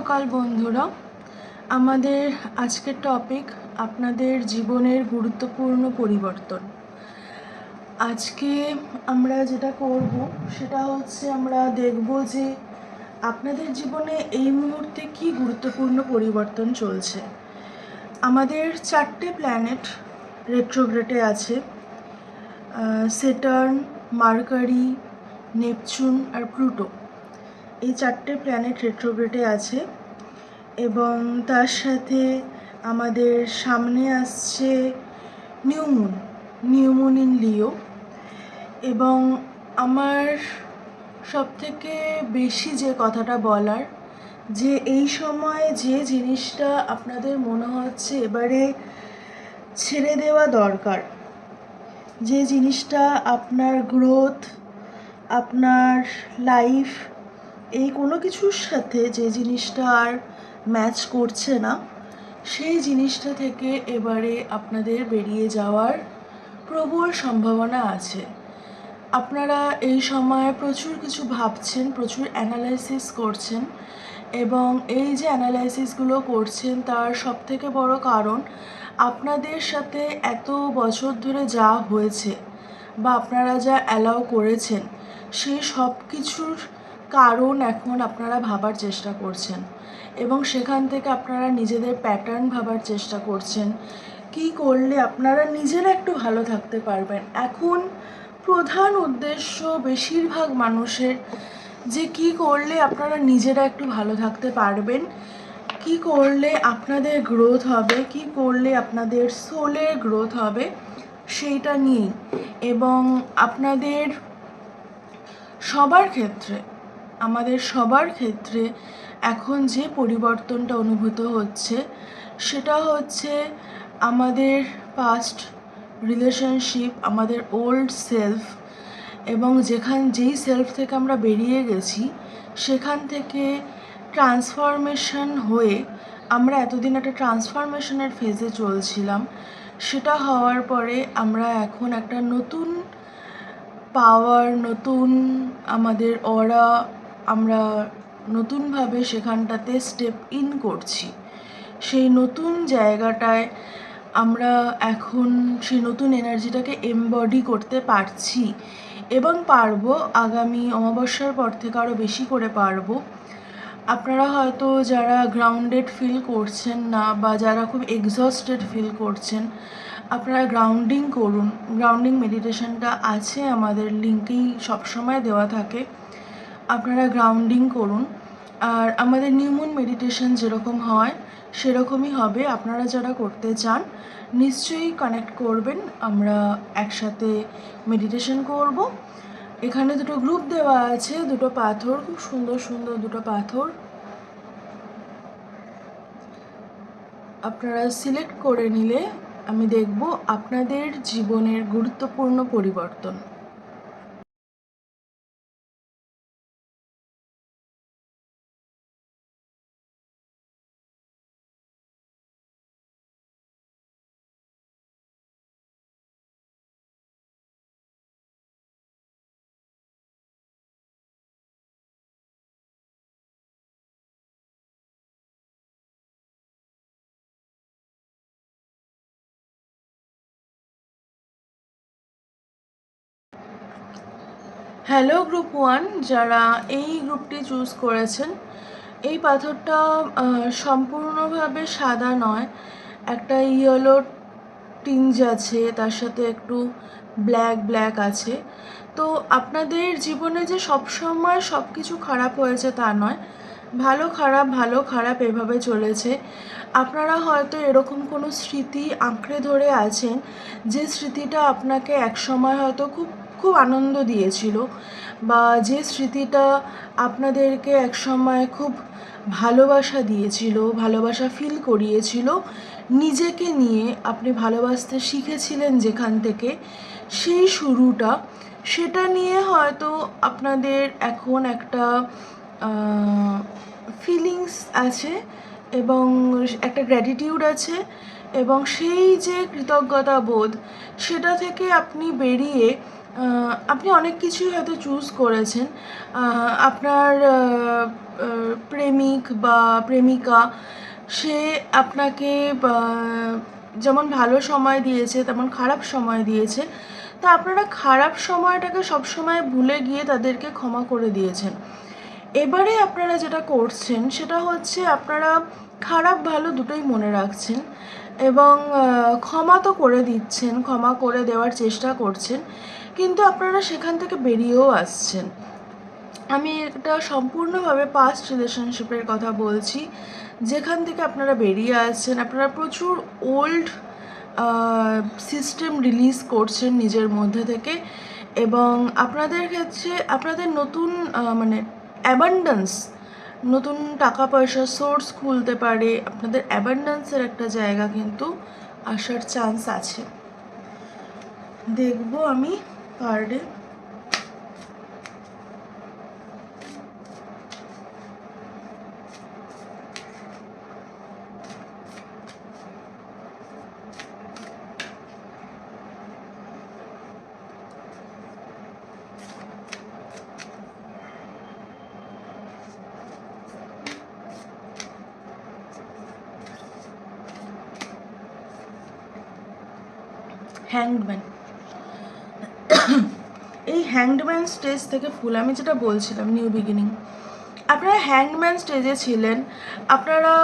সকাল বন্ধুরা। আমাদের আজকের টপিক আপনাদের জীবনের গুরুত্বপূর্ণ পরিবর্তন। আজকে আমরা যেটা করব, সেটা হচ্ছে আমরা দেখব যে আপনাদের জীবনে এই মুহূর্তে কি গুরুত্বপূর্ণ পরিবর্তন চলছে। আমাদের চারটে প্ল্যানেট রেট্রোগ্রেটে আছে। সেটার্ন মার্কারি নেপচুন আর প্লুটো এই চারটে প্ল্যানেট রেট্রোগ্রেটে আছে এবং তার সাথে আমাদের সামনে আসছে নিউমুন নিউমুন ইন লিও এবং আমার সবথেকে বেশি যে কথাটা বলার যে এই সময় যে জিনিসটা আপনাদের মনে হচ্ছে এবারে ছেড়ে দেওয়া দরকার, যে জিনিসটা আপনার গ্রোথ আপনার লাইফ এই কোনো কিছুর সাথে যে জিনিসটা আর ম্যাচ করছে না, সেই জিনিসটা থেকে এবারে আপনাদের বেরিয়ে যাওয়ার প্রবল সম্ভাবনা আছে। আপনারা এই সময় প্রচুর কিছু ভাবছেন, প্রচুর অ্যানালাইসিস করছেন এবং এই যে অ্যানালাইসিসগুলো করছেন তার সবথেকে বড় কারণ আপনাদের সাথে এত বছর ধরে যা হয়েছে বা আপনারা যা অ্যালাউ করেছেন, সেই সব কিছুর কারণ এখন আপনারা ভাবার চেষ্টা করছেন এবং সেখান থেকে আপনারা নিজেদের প্যাটার্ন ভাবার চেষ্টা করছেন। কি করলে আপনারা নিজেরা একটু ভালো থাকতে পারবেন? এখন প্রধান উদ্দেশ্য বেশিরভাগ মানুষের যে কি করলে আপনারা নিজেরা একটু ভালো থাকতে পারবেন, কি করলে আপনাদের গ্রোথ হবে, কি করলে আপনাদের সোলের গ্রোথ হবে, সেইটা নিয়েই। এবং আপনাদের সবার ক্ষেত্রে আমাদের সবার ক্ষেত্রে এখন যে পরিবর্তনটা অনুভূত হচ্ছে, সেটা হচ্ছে আমাদের পাস্ট রিলেশনশিপ আমাদের ওল্ড সেলফ এবং যেখান, যেই সেলফ থেকে আমরা বেরিয়ে গেছি, সেখান থেকে ট্রান্সফরমেশন হয়ে আমরা এতদিন একটা ট্রান্সফরমেশনের ফেজে চলছিলাম, সেটা হওয়ার পরে আমরা এখন একটা নতুন পাওয়ার নতুন আমাদের অরা আমরা নতুনভাবে সেখানটাতে স্টেপ ইন করছি। সেই নতুন জায়গাটায় আমরা এখন সেই নতুন এনার্জিটাকে এমবডি করতে পারছি এবং পারব আগামী অমাবস্যার পর থেকে আরও বেশি করে পারব। আপনারা হয়তো যারা গ্রাউন্ডেড ফিল করছেন না বা যারা খুব এক্সস্টেড ফিল করছেন, আপনারা গ্রাউন্ডিং করুন। গ্রাউন্ডিং মেডিটেশনটা আছে আমাদের লিঙ্কেই সবসময় দেওয়া থাকে। আপনারা গ্রাউন্ডিং করুন। আর আমাদের নিউমুন মেডিটেশন যেরকম হয়, সেরকমই হবে। আপনারা যারা করতে চান, নিশ্চয়ই কানেক্ট করবেন। আমরা একসাথে মেডিটেশন করব। এখানে দুটো গ্রুপ দেওয়া আছে, দুটো পাথর, খুব সুন্দর সুন্দর দুটো পাথর। আপনারা সিলেক্ট করে নিলে আমি দেখব আপনাদের জীবনের গুরুত্বপূর্ণ পরিবর্তন। হ্যালো গ্রুপ ওয়ান যারা এই গ্রুপটি চুজ করেছেন, এই পাথরটা সম্পূর্ণভাবে সাদা নয়, একটা ইয়েলো টিঞ্জ আছে, তার সাথে একটু ব্ল্যাক ব্ল্যাক আছে। তো আপনাদের জীবনে যে সব সময় সব কিছু খারাপ হয়েছে তা নয়, ভালো খারাপ ভালো খারাপ এভাবে চলেছে। আপনারা হয়তো এরকম কোনো স্মৃতি আঁকড়ে ধরে আছেন, যে স্মৃতিটা আপনাকে একসময় হয়তো খুব খুব আনন্দ দিয়েছিল বা যে স্মৃতিটা আপনাদেরকে একসময় খুব ভালোবাসা দিয়েছিল, ভালোবাসা ফিল করিয়েছিল, নিজেকে নিয়ে আপনি ভালোবাসতে শিখেছিলেন যেখান থেকে, সেই শুরুটা, সেটা নিয়ে হয়তো আপনাদের এখন একটা ফিলিংস আছে এবং একটা গ্র্যাটিটিউড আছে এবং সেই যে কৃতজ্ঞতা বোধ সেটা থেকে আপনি বেরিয়ে আপনি অনেক কিছুই হয়তো চুজ করেছেন। আপনার প্রেমিক বা প্রেমিকা, সে আপনাকে যেমন ভালো সময় দিয়েছে, তেমন খারাপ সময় দিয়েছে। তা আপনারা খারাপ সময়টাকে সবসময় ভুলে গিয়ে তাদেরকে ক্ষমা করে দিয়েছেন। এবারে আপনারা যেটা করছেন, সেটা হচ্ছে আপনারা খারাপ ভালো দুটোই মনে রাখছেন এবং ক্ষমা তো করে দিচ্ছেন, ক্ষমা করে দেওয়ার চেষ্টা করছেন, কিন্তু আপনারা সেখান থেকে বেরিয়েও আসছেন। আমি এটা সম্পূর্ণভাবে পাস্ট রিলেশনশিপের কথা বলছি, যেখান থেকে আপনারা বেরিয়ে আসছেন, আপনারা প্রচুর ওল্ড সিস্টেম রিলিজ করছেন নিজের মধ্যে থেকে এবং আপনাদের ক্ষেত্রে, আপনাদের নতুন মানে অ্যাবান্ডেন্স নতুন টাকা পয়সার সোর্স খুলতে পারে। আপনাদের অ্যাবান্ডান্সের একটা জায়গা কিন্তু আসার চান্স আছে। দেখব আমি কার্ডে হ্যাংডম্যান এই হ্যাংডম্যান স্টেজ থেকে ফুল, আমি যেটা বলছিলাম নিউ বিগিনিং আপনারা হ্যাংডম্যান স্টেজে ছিলেন, আপনারা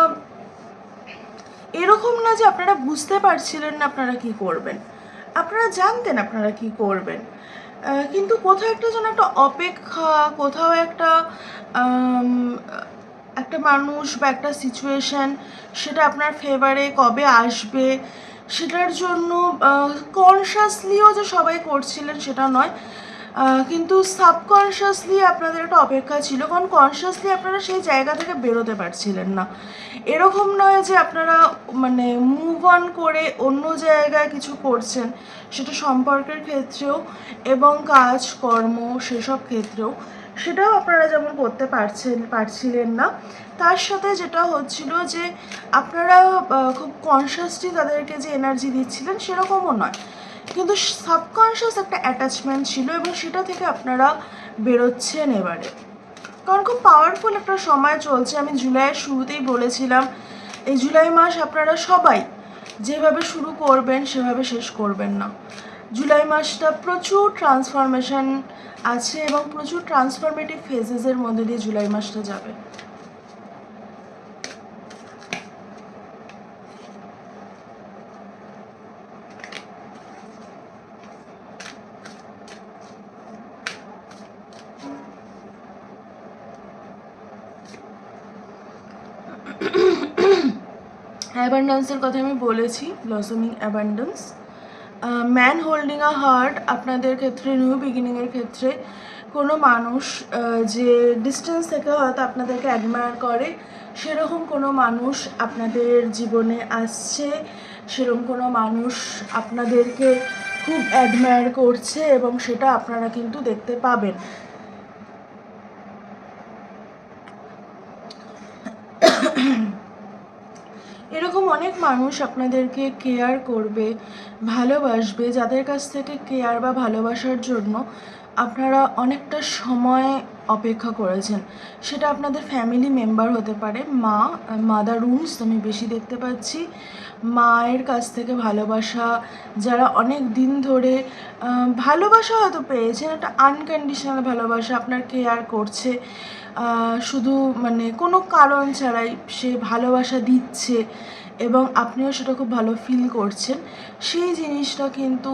এরকম না যে আপনারা বুঝতে পারছিলেন না আপনারা কি করবেন। আপনারা জানতেন আপনারা কি করবেন। কিন্তু কোথাও একটা যেন একটা অপেক্ষা, কোথাও একটা একটা মানুষ বা একটা সিচুয়েশান সেটা আপনার ফেভারে কবে আসবে সেটার জন্য কনসাসলিও যে সবাই করছিলেন সেটা নয় কিন্তু সাবকনশিয়াসলি আপনাদের একটা অপেক্ষা ছিল, কারণ কনসিয়াসলি আপনারা সেই জায়গা থেকে বেরোতে পারছিলেন না। এরকম নয় যে আপনারা মানে মুভ অন করে অন্য জায়গায় কিছু করছেন, সেটা সম্পর্কের ক্ষেত্রেও এবং কাজ কর্ম সেসব ক্ষেত্রেও। সেটাও আপনারা যেমন করতে পারছেন, পারছিলেন না। তার সাথে যেটা হচ্ছিল যে আপনারা খুব কনসিয়াসলি তাদেরকে যে এনার্জি দিচ্ছিলেন সেরকমও নয়। কিন্তু সাবকনশিয়াস একটা অ্যাটাচমেন্ট ছিল এবং সেটা থেকে আপনারা বেরোচ্ছেন এবারে। কারণ খুব পাওয়ারফুল একটা সময় চলছে। আমি জুলাইয়ের শুরুতেই বলেছিলাম, এই জুলাই মাস আপনারা সবাই যেভাবে শুরু করবেন সেভাবে শেষ করবেন না। জুলাই মাসটা প্রচুর ট্রান্সফরমেশন আছে এবং প্রচুর ট্রান্সফরমেটিভ ফেজেসের মধ্যে দিয়ে জুলাই মাসটা যাবে। অ্যাবান্ডেন্সের কথা আমি বলেছি blossoming abundance man holding a heart আপনাদের ক্ষেত্রে নিউ বিগিনিংয়ের ক্ষেত্রে, কোনো মানুষ যে ডিস্টেন্স থেকে হয়তো আপনাদেরকে অ্যাডমায়ার করে, সেরকম কোনো মানুষ আপনাদের জীবনে আসছে, সেরকম কোনো মানুষ আপনাদেরকে খুব অ্যাডমায়ার করছে এবং সেটা আপনারা কিন্তু দেখতে পাবেন এরকম অনেক মানুষ আপনাদেরকে কেয়ার করবে, ভালোবাসবে, যাদের কাছ থেকে কেয়ার বা ভালোবাসার জন্য আপনারা অনেকটা সময় অপেক্ষা করেছেন। সেটা আপনাদের ফ্যামিলি মেম্বার হতে পারে, মা মাদার রুমস আমি বেশি দেখতে পাচ্ছি। মায়ের কাছ থেকে ভালোবাসা, যারা অনেক দিন ধরে ভালোবাসা হয়তো পেয়েছেন, একটা আনকন্ডিশনাল ভালোবাসা আপনার কেয়ার করছে। শুধু মানে কোনো কারণ ছাড়াই সে ভালোবাসা দিচ্ছে। এবং আপনিও সেটা খুব ভালো ফিল করছেন। সেই জিনিসটা কিন্তু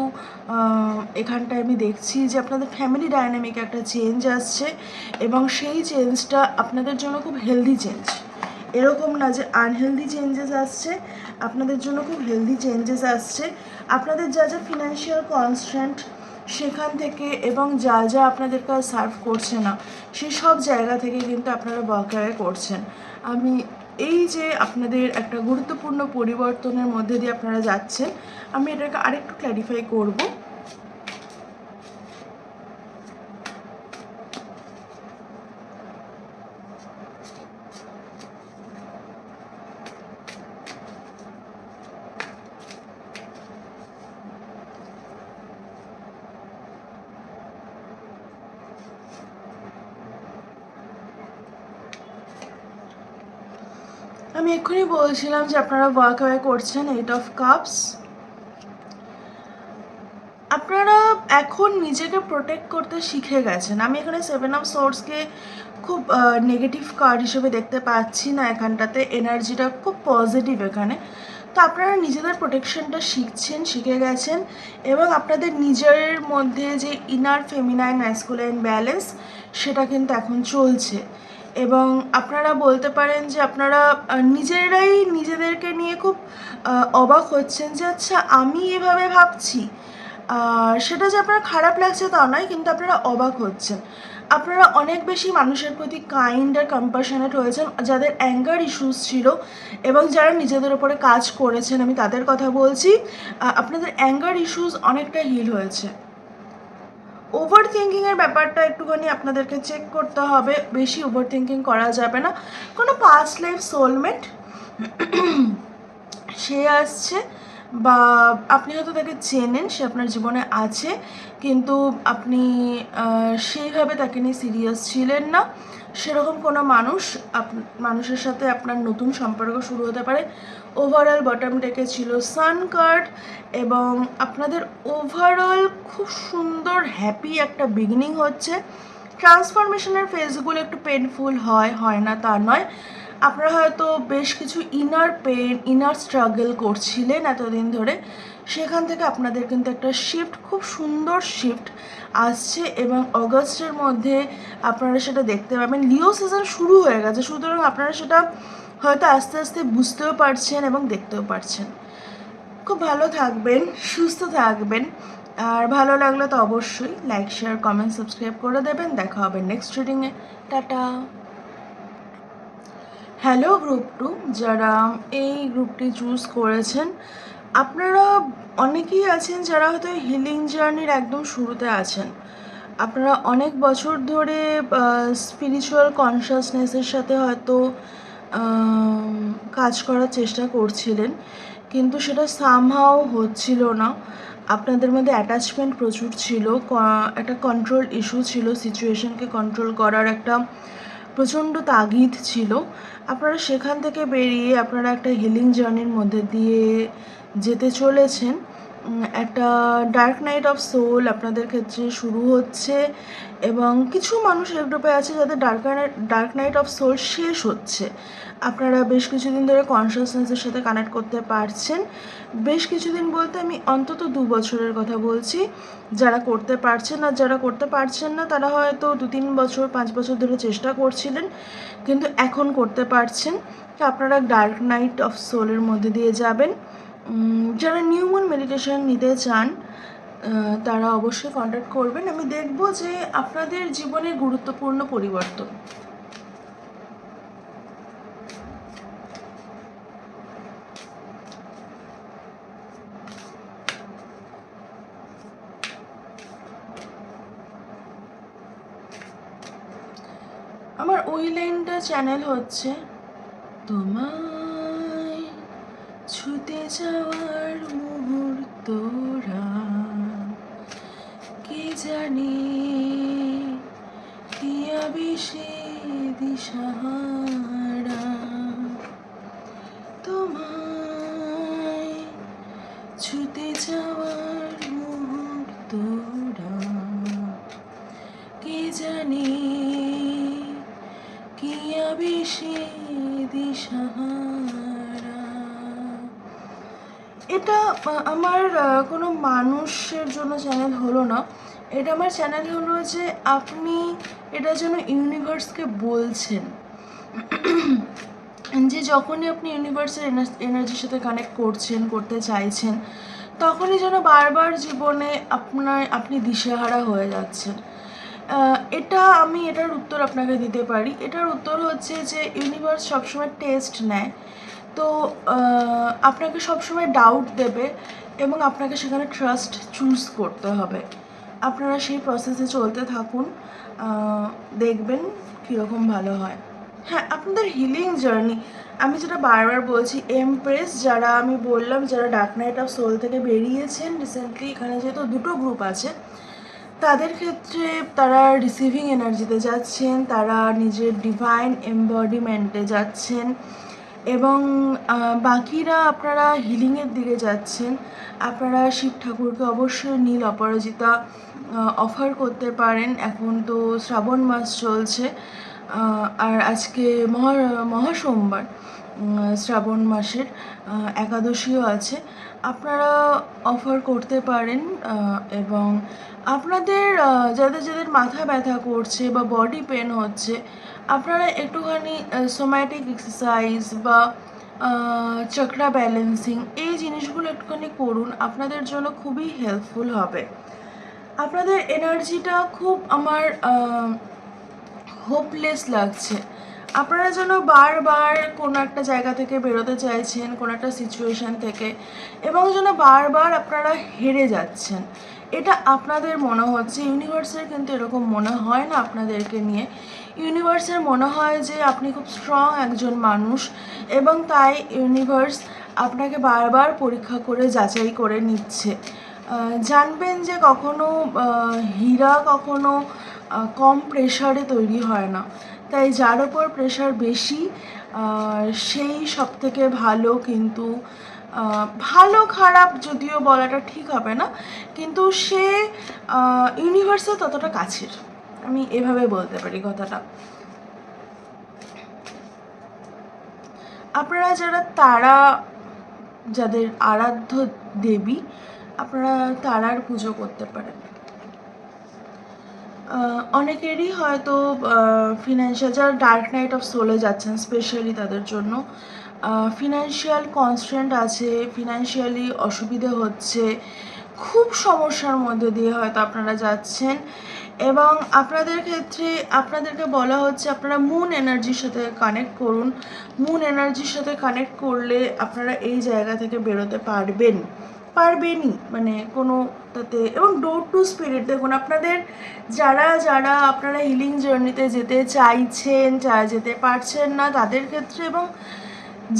এখানটায় আমি দেখছি যে আপনাদের ফ্যামিলি ডায়নামিক একটা চেঞ্জ আসছে এবং সেই চেঞ্জটা আপনাদের জন্য খুব হেলদি চেঞ্জ এরকম না যে আনহেলদি চেঞ্জেস আসছে, আপনাদের জন্য খুব হেলদি চেঞ্জেস আসছে। আপনাদের যা যা ফিনান্সিয়াল কনস্ট্যান্ট সেখান থেকে এবং যা যা আপনাদের কাছে সার্ভ করছে না সেই সব জায়গা থেকে কিন্তু আপনারা বকেয়া করছেন। আমি এই যে আপনাদের একটা গুরুত্বপূর্ণ পরিবর্তনের মধ্যে দিয়ে আপনারা যাচ্ছেন, আমি এটাকে আরেকটু ক্ল্যারিফাই করব আমি এক্ষুনি বলছিলাম যে আপনারা ওয়ার্ক অ্যাওয়ে করছেন এইট অফ কাপস আপনারা এখন নিজেকে প্রোটেক্ট করতে শিখে গেছেন। আমি এখানে সেভেন অফ সোর্সকে খুব নেগেটিভ কার্ড হিসেবে দেখতে পাচ্ছি না এখানটাতে। এনার্জিটা খুব পজিটিভ এখানে। তো আপনারা নিজেদের প্রোটেকশনটা শিখছেন, শিখে গেছেন এবং আপনাদের নিজের মধ্যে যে ইনার ফেমিনাইন ম্যাসকুলাইন ব্যালেন্স সেটা কিন্তু এখন চলছে। এবং আপনারা বলতে পারেন যে আপনারা নিজেরাই নিজেদেরকে নিয়ে খুব অবাক হচ্ছেন যে আচ্ছা আমি এভাবে ভাবছি। সেটা যে আপনার খারাপ লাগছে তা নয়, কিন্তু আপনারা অবাক হচ্ছেন। আপনারা অনেক বেশি মানুষের প্রতি কাইন্ড আর কম্পাশনেট হয়েছেন, যাদের অ্যাঙ্গার ইস্যুস ছিল এবং যারা নিজেদের ওপরে কাজ করেছেন, আমি তাদের কথা বলছি। আপনাদের অ্যাঙ্গার ইস্যুস অনেকটা হিল হয়েছে। ওভার থিঙ্কিংয়ের ব্যাপারটা একটুখানি আপনাদেরকে চেক করতে হবে। বেশি ওভার থিঙ্কিং করা যাবে না। কোনো পাস্ট লাইফ সোলমেট সে আসছে বা আপনি হয়তো তাকে চেনেন, সে আপনার জীবনে আছে, কিন্তু আপনি সেইভাবে তাকে নিয়ে সিরিয়াস ছিলেন না। সেরকম কোনো মানুষ মানুষের সাথে আপনার নতুন সম্পর্ক শুরু হতে পারে। ওভারঅল বটম ডেকে ছিল সান কার্ড এবং আপনাদের ওভারঅল খুব সুন্দর হ্যাপি একটা বিগিনিং হচ্ছে। ট্রান্সফরমেশনের ফেজগুলো একটু পেনফুল হয় হয় না তা নয়। আপনারা হয়তো বেশ কিছু ইনার পেন ইনার স্ট্রাগল করছিলেন এতদিন ধরে। সেখান থেকে আপনাদের কিন্তু একটা শিফট খুব সুন্দর শিফট আসছে এবং অগস্টের মধ্যে আপনারা সেটা দেখতে পাবেন। লিও সিজন শুরু হয়ে গেছে, সুতরাং আপনারা সেটা হয়তো আস্তে আস্তে বুঝতেও পারছেন এবং দেখতেও পারছেন। খুব ভালো থাকবেন, সুস্থ থাকবেন। আর ভালো লাগলে তো অবশ্যই লাইক শেয়ার কমেন্ট সাবস্ক্রাইব করে দেবেন। দেখা হবে নেক্সট রিডিংয়ে টাটা। হ্যালো গ্রুপ টু, যারা এই গ্রুপটি চুজ করেছেন, আপনারা অনেকেই আছেন যারা হয়তো হিলিং জার্নির একদম শুরুতে আছেন। আপনারা অনেক বছর ধরে স্পিরিচুয়াল কনসিয়াসনেসের সাথে হয়তো কাজ করার চেষ্টা করছিলেন, কিন্তু সেটা সামহাও হচ্ছিল না। আপনাদের মধ্যে অ্যাটাচমেন্ট প্রচুর ছিল একটা কন্ট্রোল ইস্যু ছিল সিচুয়েশনকে কন্ট্রোল করার একটা প্রচণ্ড তাগিদ ছিল। আপনারা সেখান থেকে বেরিয়ে আপনারা একটা হিলিং জার্নির মধ্যে দিয়ে যেতে চলেছেন। একটা ডার্ক নাইট অফ সোল আপনাদের ক্ষেত্রে শুরু হচ্ছে এবং কিছু মানুষ এই গ্রুপে আছে যাদের dark dark night of soul শেষ হচ্ছে। আপনারা বেশ কিছুদিন ধরে কনসিয়াসনেসের সাথে কানেক্ট করতে পারছেন। বেশ কিছুদিন বলতে আমি অন্তত দু বছরের কথা বলছি। যারা করতে পারছেন আর যারা করতে পারছেন না, তারা হয়তো দু তিন বছর, পাঁচ বছর ধরে চেষ্টা করছিলেন, কিন্তু এখন করতে পারছেন। আপনারা ডার্ক নাইট অফ সোলের মধ্যে দিয়ে যাবেন। যারা নিউমন মেডিটেশন নিতে চান তারা অবশ্যই কন্ট্যাক্ট করবেন। আমি দেখব যে আপনাদের জীবনে গুরুত্বপূর্ণ পরিবর্তন। চ্যানেল হচ্ছে তোমায় ছুটে যাওয়ার মুহূর্তরা। কে জানে কি আবেশে দিশাহারা এটা আমার কোনো মানুষের জন্য চ্যানেল হলো না। এটা আমার চ্যানেল হলো যে আপনি এটা যেন ইউনিভার্সকে বলছেন। যে যখনই আপনি ইউনিভার্সের এনার্জির সাথে কানেক্ট করছেন, করতে চাইছেন, তখনই যেন বারবার জীবনে আপনার, আপনি দিশেহারা হয়ে যাচ্ছেন। এটা আমি এটার উত্তর আপনাকে দিতে পারি। এটার উত্তর হচ্ছে যে ইউনিভার্স সবসময় টেস্ট নেয়। তো আপনাকে সবসময় ডাউট দেবে এবং আপনাকে সেখানে ট্রাস্ট চুজ করতে হবে। আপনারা সেই প্রসেসে চলতে থাকুন। দেখবেন কীরকম ভালো হয়। হ্যাঁ আপনাদের হিলিং জার্নি আমি যেটা বারবার বলছি এমপ্রেস যারা আমি বললাম, যারা ডার্ক নাইট অফ সোল থেকে বেরিয়েছেন রিসেন্টলি এখানে যেহেতু দুটো গ্রুপ আছে তাদের ক্ষেত্রে তারা রিসিভিং এনার্জিতে যাচ্ছেন, তারা নিজের ডিভাইন এম্বডিমেন্টে যাচ্ছেন এবং বাকিরা আপনারা হিলিংয়ের দিকে যাচ্ছেন। আপনারা শিব ঠাকুরকে অবশ্যই নীল অপরাজিতা অফার করতে পারেন। এখন তো শ্রাবণ মাস চলছে আর আজকে মহা মহাসোমবার শ্রাবণ মাসের। একাদশীও আছে। আপনারা অফার করতে পারেন এবং আপনাদের যাদের যাদের মাথা ব্যথা করছে বা বডি পেন হচ্ছে, আপনারা একটুখানি সোম্যাটিক এক্সারসাইজ বা চক্রা ব্যালেন্সিং এই জিনিসগুলো একটুখানি করুন, আপনাদের জন্য খুবই হেল্পফুল হবে। আপনাদের এনার্জিটা খুব আমার হোপলেস লাগছে। আপনারা যেন বারবার কোনো একটা জায়গা থেকে বেরোতে চাইছেন, কোনো একটা সিচুয়েশান থেকে, এবং যেন বারবার আপনারা হেরে যাচ্ছেন। এটা আপনাদের মনে হচ্ছে ইউনিভার্সের কিন্তু এরকম মনে হয় না আপনাদেরকে নিয়ে। ইউনিভার্সের মনে হয় যে আপনি খুব স্ট্রং একজন মানুষ, এবং তাই ইউনিভার্স আপনাকে বারবার পরীক্ষা করে, যাচাই করে নিচ্ছে। জানবেন যে কখনো হীরা কখনো কম প্রেশারে তৈরি হয় না। তাই যার ওপর প্রেশার বেশি সেই সব থেকে ভালো কিন্তু ভালো খারাপ যদিও বলাটা ঠিক হবে না, কিন্তু সে ইউনিভার্সে ততটা কাছের। আমি এভাবে বলতে পারি কথাটা। আপনারা যারা তারা, যাদের আরাধ্য দেবী, আপনারা তারার পুজো করতে পারেন। অনেকেরই হয়তো ফিনান্সিয়াল যারা ডার্ক নাইট অফ সোলে যাচ্ছেন স্পেশালি তাদের জন্য ফিনান্সিয়াল কনস্ট্যান্ট আছে ফিনান্সিয়ালি অসুবিধে হচ্ছে, খুব সমস্যার মধ্যে দিয়ে হয়তো আপনারা যাচ্ছেন এবং আপনাদের ক্ষেত্রে, আপনাদেরকে বলা হচ্ছে আপনারা মুন এনার্জির সাথে কানেক্ট করুন। মুন এনার্জির সাথে কানেক্ট করলে আপনারা এই জায়গা থেকে বেরোতে পারবেন। পারবেনই মানে কোনো তাতে, এবং ডোর টু স্পিরিট দেখুন আপনাদের যারা যারা আপনারা হিলিং জার্নিতে যেতে চাইছেন যেতে পারছেন না, তাদের ক্ষেত্রে এবং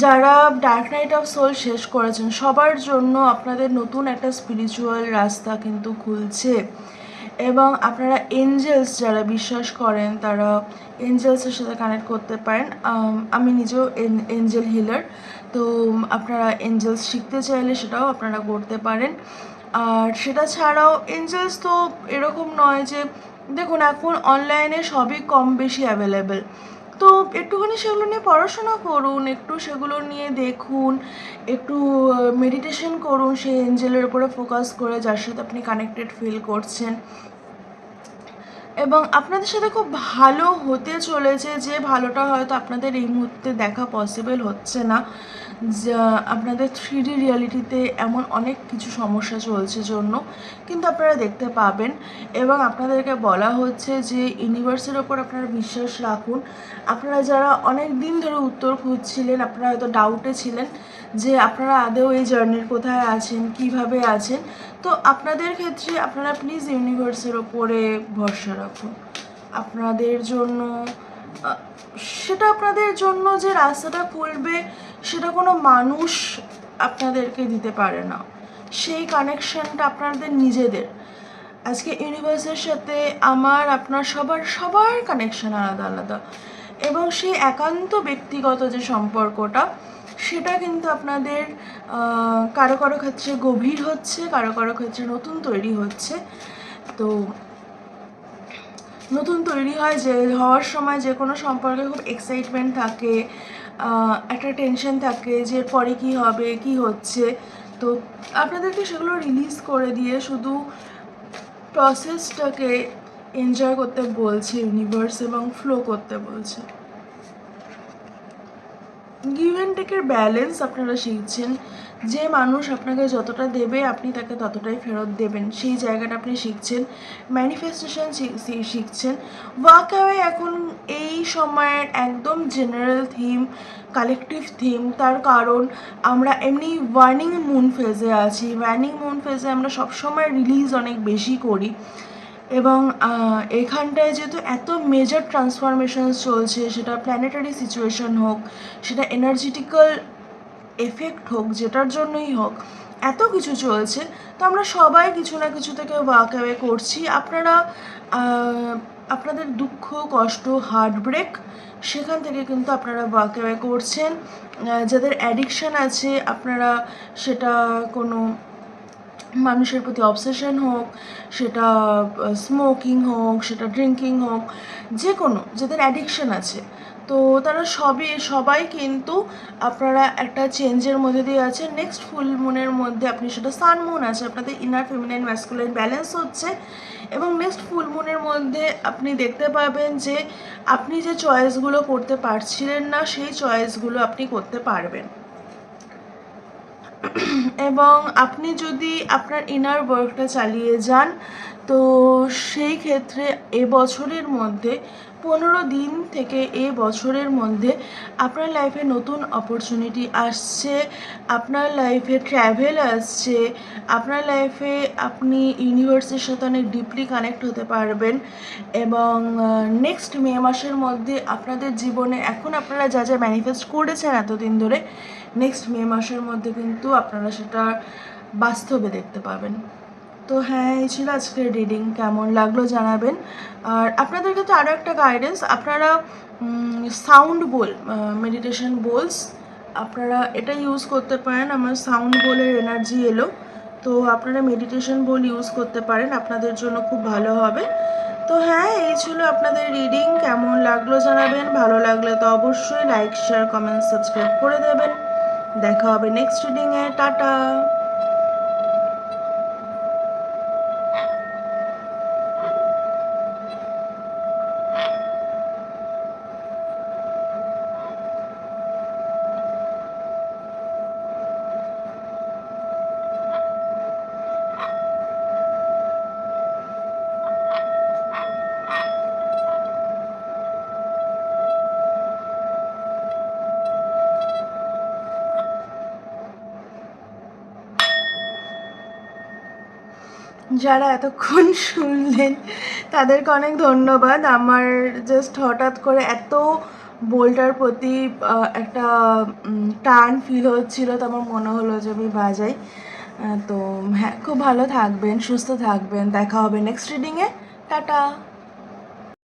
যারা ডার্ক নাইট অফ সোল শেষ করেছেন, সবার জন্য আপনাদের নতুন একটা স্পিরিচুয়াল রাস্তা কিন্তু খুলছে। এবং আপনারা এঞ্জেলস যারা বিশ্বাস করেন, তারা এঞ্জেলসের সাথে কানেক্ট করতে পারেন। আমি নিজেও এঞ্জেল হিলার তো আপনারা এঞ্জেলস শিখতে চাইলে সেটাও আপনারা করতে পারেন। আর সেটা ছাড়াও এঞ্জেলস তো এরকম নয় যে, দেখুন এখন অনলাইনে সবই কম বেশি অ্যাভেলেবেল তো একটুখানি সেগুলো নিয়ে পড়াশোনা করুন, একটু সেগুলো নিয়ে দেখুন, একটু মেডিটেশন করুন, সেই এঞ্জেলের উপরে ফোকাস করে যার সাথে আপনি কানেক্টেড ফিল করছেন। এবং আপনাদের সাথে খুব ভালো হতে চলেছে, যে ভালোটা হয়তো আপনাদের এই মুহূর্তে দেখা পসিবল হচ্ছে না। আপনাদের থ্রি ডি রিয়ালিটিতে এমন অনেক কিছু সমস্যা চলছে জন্য, কিন্তু আপনারা দেখতে পাবেন। এবং আপনাদেরকে বলা হচ্ছে যে ইউনিভার্সের ওপর আপনারা বিশ্বাস রাখুন। আপনারা যারা অনেক দিন ধরে উত্তর খুঁজছিলেন, আপনারা হয়তো ডাউটে ছিলেন যে, আপনারা আদৌ এই জার্নির কোথায় আছেন, কীভাবে আছেন? তো আপনাদের ক্ষেত্রে আপনারা প্লিজ ইউনিভার্সের ওপরে ভরসা রাখুন। আপনাদের জন্য সেটা আপনাদের জন্য যে রাস্তাটা খুলবে সেটা কোনো মানুষ আপনাদেরকে দিতে পারে না। সেই কানেকশনটা আপনাদের নিজেদের। আজকে ইউনিভার্সের সাথে আমার, আপনার সবার সবার কানেকশন আলাদা আলাদা। এবং সেই একান্ত ব্যক্তিগত যে সম্পর্কটা, সেটা কিন্তু আপনাদের কারও কারও ক্ষেত্রে গভীর হচ্ছে, কারও কারও ক্ষেত্রে নতুন তৈরি হচ্ছে। তো নতুন তৈরি হয় যে, হওয়ার সময় যে কোনো সম্পর্কে খুব এক্সাইটমেন্ট থাকে একটা টেনশন থাকে যে পরে কি হবে, কি হচ্ছে। তো আপনাদেরকে সেগুলো রিলিজ করে দিয়ে শুধু প্রসেসটাকে এনজয় করতে বলছে ইউনিভার্স এবং ফ্লো করতে বলছে। গিভ অ্যান্ড টেকের ব্যালেন্স আপনারা শিখছেন। যে মানুষ আপনাকে যতটা দেবে, আপনি তাকে ততটাই ফেরত দেবেন। সেই জায়গাটা আপনি শিখছেন ম্যানিফেস্টেশন শিখছেন। ওয়াক অ্যাওয়ে এখন এই সময়ের একদম জেনারেল থিম কালেকটিভ থিম তার কারণ আমরা এমনি ওয়ার্নিং মুন ফেজে আছি। ওয়ার্নিং মুন ফেজে আমরা সবসময় রিলিজ অনেক বেশি করি। এবং এখানটায় যেহেতু এত মেজর ট্রান্সফরমেশন চলছে, সেটা প্ল্যানেটারি সিচুয়েশন হোক, সেটা এনার্জেটিক্যাল এফেক্ট হোক, যেটার জন্যই হোক, এত কিছু চলছে, তো আমরা সবাই কিছু না কিছু থেকে ওয়াক অ্যাওয়ে করছি। আপনারা আপনাদের দুঃখ, কষ্ট হার্ট ব্রেক সেখান থেকে কিন্তু আপনারা ওয়াক অ্যাওয়ে করছেন। যাদের অ্যাডিকশান আছে, আপনারা সেটা কোনো মানুষের প্রতি অবসেশন হোক, সেটা স্মোকিং হোক, সেটা ড্রিঙ্কিং হোক যে কোনো যাদের অ্যাডিকশান আছে তো তারা সবই, সবাই কিন্তু আপনারা একটা চেঞ্জের মধ্যে দিয়ে আছে নেক্সট ফুল মুনের মধ্যে আপনি সেটা সান মুন আছে, আপনাদের ইনার ফেমিনাইন ম্যাসকুলাইন ব্যালেন্স হচ্ছে। এবং নেক্সট ফুল মুনের মধ্যে আপনি দেখতে পাবেন যে আপনি যে চয়েসগুলো করতে পারছিলেন না, সেই চয়েসগুলো আপনি করতে পারবেন। এবং আপনি যদি আপনার ইনার ওয়ার্কটা চালিয়ে যান, তো সেই ক্ষেত্রে এবছরের মধ্যে পনেরো দিন থেকে এ বছরের মধ্যে আপনার লাইফে নতুন অপরচুনিটি আসছে, আপনার লাইফে ট্র্যাভেল আসছে, আপনার লাইফে আপনি ইউনিভার্সের সাথে অনেক ডিপলি কানেক্ট হতে পারবেন এবং নেক্সট মে মাসের মধ্যে আপনাদের জীবনে এখন আপনারা যা যা ম্যানিফেস্ট করেছেন এতদিন ধরে নেক্সট মে মাসের মধ্যে কিন্তু আপনারা সেটা বাস্তবে দেখতে পাবেন। তো হ্যাঁ এই ছিল আজকের রিডিং কেমন লাগল জানাবেন। আর আপনাদেরকে তো আরও একটা গাইডেন্স আপনারা সাউন্ড বোল মেডিটেশন বোলস আপনারা এটা ইউজ করতে পারেন। আমার সাউন্ড বোলের এনার্জি এলো। তো আপনারা মেডিটেশন বোল ইউজ করতে পারেন। আপনাদের জন্য খুব ভালো হবে। তো হ্যাঁ এই ছিল আপনাদের রিডিং কেমন লাগল জানাবেন। ভালো লাগলে তো অবশ্যই লাইক শেয়ার কমেন্ট সাবস্ক্রাইব করে দেবেন। দেখা হবে নেক্সট রিডিংয়ে টাটা! যারা এতক্ষণ শুনলেন, তাদেরকে অনেক ধন্যবাদ। আমার জাস্ট হঠাৎ করে এত বোলটার প্রতি একটা টান ফিল হচ্ছিল, তো আমার মনে হলো যে আমি বাজাই। তো হ্যাঁ খুব ভালো থাকবেন, সুস্থ থাকবেন। দেখা হবে নেক্সট রিডিংয়ে টাটা!